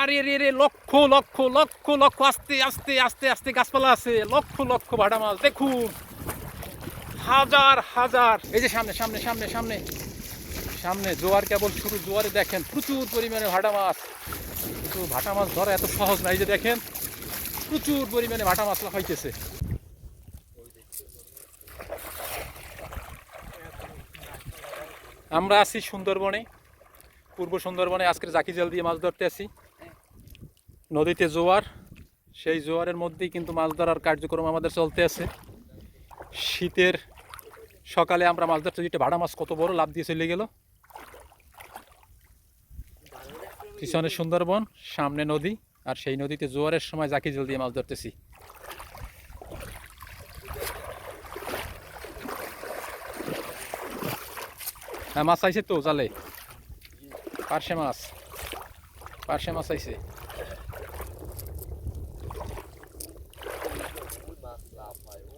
আরে রে রে, লক্ষ লক্ষ লক্ষ লক্ষ, আস্তে আস্তে আস্তে আস্তে গাছপালা আছে। লক্ষ লক্ষ ভাড়া মাছ, দেখুন। হাজার হাজার। এই যে সামনে সামনে সামনে সামনে। সামনে জোয়ার কেবল শুরু, জোয়ারে দেখেন, প্রচুর পরিমাণে ভাটা মাছ। তো ভাটা মাছ ধরা এত সহজ না, এই যে দেখেন, প্রচুর পরিমাণে ভাটা মাছ লাফাইতেছে। আমরা আছি সুন্দরবনে, পূর্ব সুন্দরবনে আজকের জাকি জাল দিয়ে মাছ ধরতে আছি। নদীতে জোয়ার, সেই জোয়ারের মধ্যেই কিন্তু মাছ ধরার কার্যক্রম আমাদের চলতে আছে। শীতের সকালে আমরা মাছ ধরতে যেটা ভাড়া মাছ কত বড় লাভ দিয়ে চলে গেল। পিছনে সুন্দরবন, সামনে নদী, আর সেই নদীতে জোয়ারের সময় জাকি জাল দিয়ে মাছ ধরতেছি। হ্যাঁ মাছ আইছে তো জালে। পার্শে মাছ। পার্শে মাছ আইছে।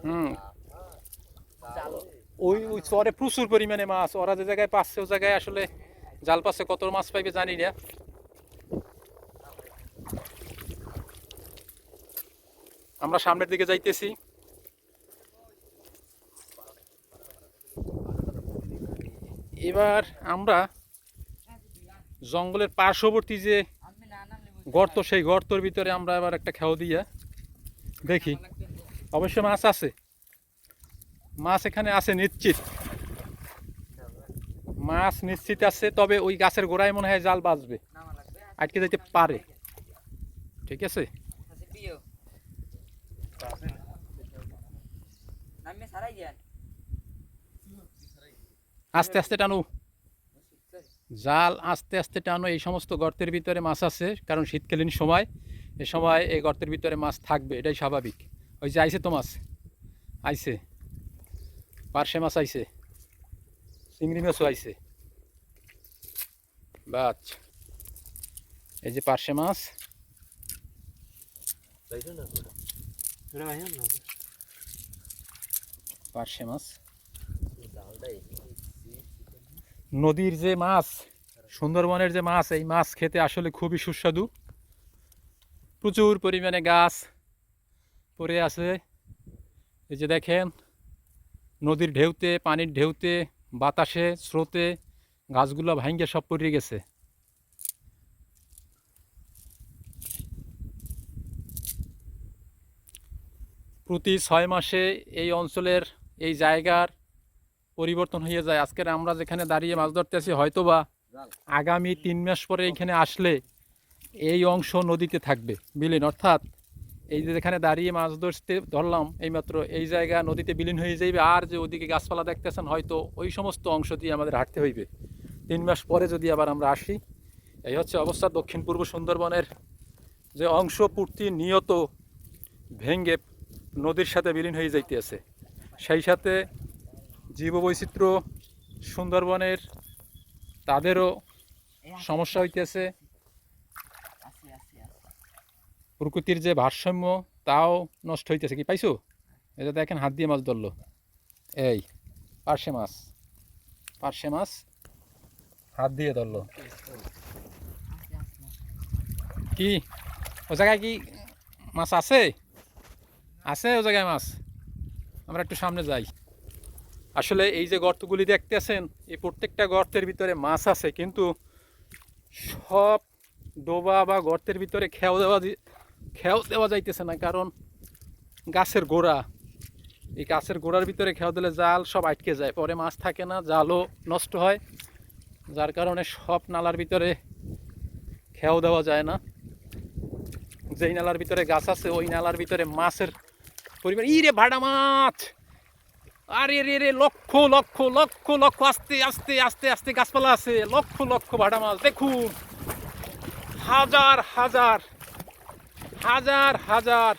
হুম। ওই ওই চরে প্রচুর পরিমাণে মাছ। ওরা যে জায়গায় পাচ্ছে ও জায়গায় আসলে জাল পাচ্ছে, কত মাছ পাইবে জানি না। আমরা সামনের দিকে যাইতেছি। এবার আমরা জঙ্গলের পার্শ্ববর্তী যে গর্ত, সেই গর্তর ভিতরে আমরা এবার একটা খেও দিয়া দেখি। অবশ্য মাছ আছে। মাছ এখানে আছে নিশ্চিত। মাছ নিশ্চিত আছে, তবে ওই গাছের গোড়ায় মনে হয় জাল বাজবে আটকে যেতে পারে। ঠিক আছে? আস্তে আস্তে টানো। জাল আস্তে আস্তে টানো, এই সমস্ত গর্তের ভিতরে মাছ আছে, কারণ শীতকালীন সময়, এ সময় এই গর্তের ভিতরে মাছ থাকবে, এটাই স্বাভাবিক। ওই যে আইছে তো মাছ আইছে। পার্শে মাছ আইসে চিংড়ি মাছও আইসে বাচ। এই যে পার্শে মাছ। পার্শে মাছ। নদীর যে মাছ, সুন্দরবনের যে মাছ, এই মাছ খেতে আসলে খুবই সুস্বাদু। প্রচুর পরিমাণে গাছ পড়ে আছে। এই যে দেখেন, নদীর ঢেউতে, পানির ঢেউতে, বাতাসে, স্রোতে গাছগুলো ভাঙ্গে সব পড়ে গেছে। প্রতি ছয় মাসে এই অঞ্চলের এই জায়গার পরিবর্তন হয়ে যায়। আজকের আমরা যেখানে দাঁড়িয়ে মাছ ধরতে আছি হয়তোবা আগামী তিন মাস পরে এখানে আসলে এই অংশ নদীতে থাকবে বিলীন অর্থাৎ এই যে যেখানে দাঁড়িয়ে মাছ ধরতে ধরলাম, এইমাত্র এই জায়গা নদীতে বিলীন হয়ে যাইবে, আর যে ওদিকে গাছপালা দেখতেছেন, হয়তো ওই সমস্ত অংশ দিয়ে আমাদের হাঁটতে হইবে। তিন মাস পরে যদি আবার আমরা আসি, এই হচ্ছে অবস্থা দক্ষিণ পূর্ব সুন্দরবনের। যে অংশ পূর্তি নিয়ত ভেঙ্গে নদীর সাথে বিলীন হয়ে যাইতেছে। সেই সাথে জীববৈচিত্র্য সুন্দরবনের, তাদেরও সমস্যা হইতেছে আসি আসি আসি প্রকৃতির যে ভারসাম্য, তাও নষ্ট হইতেছে। কি পাইছো? এটা দেখেন হাত দিয়ে মাছ ধরলো। এই, পার্শে মাছ। পার্শে মাছ হাত দিয়ে ধরলো। কি? ও জায়গায় কি মাছ আছে? আছে ও জায়গায় মাছ? আমরা একটু সামনে যাই। আসলে এই যে গর্তগুলি দেখতেছেন, এই প্রত্যেকটা গর্তের ভিতরে মাছ আছে, কিন্তু সব ডোবা বা গর্তের ভিতরে খেয়াও দেওয়া খেয়াও দেওয়া যাইতেছে না, কারণ গাছের গোড়া, এই গাছের গোড়ার ভিতরে খেয়াও দিলে জাল সব আটকে যায়। পরে মাছ থাকে না, জালও নষ্ট হয়, যার কারণে সব নালার ভিতরে খেয়াও দেওয়া যায় না। যেই নালার ভিতরে গাছ আছে, ওই নালার ভিতরে মাছের পরিমাণ ইরে ভাড়া মাছ! আরে রে রে, লক্ষ লক্ষ লক্ষ লক্ষ, আস্তে আস্তে আস্তে আস্তে গাছপালা আছে। লক্ষ লক্ষ ভাড়া মাছ, দেখুন। হাজার হাজার হাজার হাজার।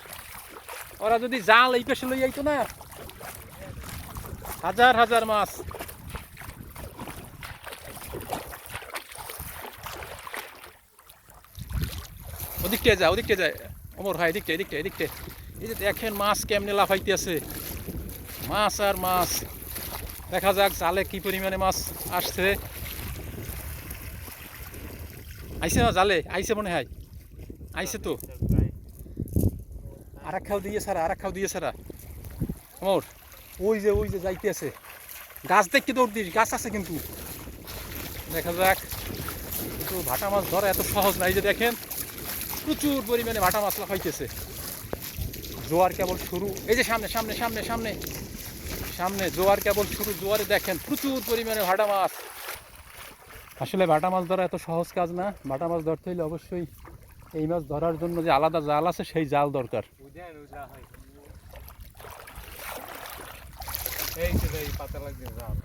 ওরা যদি জাল এই পেশে লই আইতো না? হাজার হাজার মাছ। ওদিকটা যা, ওদিকটা যায় অমর ভাই, এদিকটা এদিকটা এদিকটা। এই যে দেখেন মাছ কেমনে লাফাইতে আছে। মাছ আর মাছ। দেখা যাক জালে কি পরিমাণে মাছ আসছে। আইছে না জালে? আইছে মনে হয়। আইছে তো। আর এক খাও দিয়ে সারা আর এক খাও দিয়ে সারা। আমার ওই যে ওই যে যাইতে আছে গাছ দেখতে দৌড় দিস, গাছ আছে কিন্তু। দেখা যাক। কিন্তু ভাটা মাছ ধরা এত সহজ না। এই যে দেখেন, প্রচুর পরিমাণে ভাটা মাছ লাফাইতেছে। জোয়ার কেবল শুরু। এই যে সামনে সামনে সামনে সামনে। সামনে জোয়ার কেবল শুরু। জোয়ারে দেখেন, প্রচুর পরিমাণে ভাটা মাছ। আসলে ভাটা মাছ ধরা এত সহজ কাজ না। ভাটা মাছ ধরতে হলে অবশ্যই এই মাছ ধরার জন্য যে আলাদা জাল আছে, সেই জাল দরকার। এই যে এই পাতা লাগছে জাল।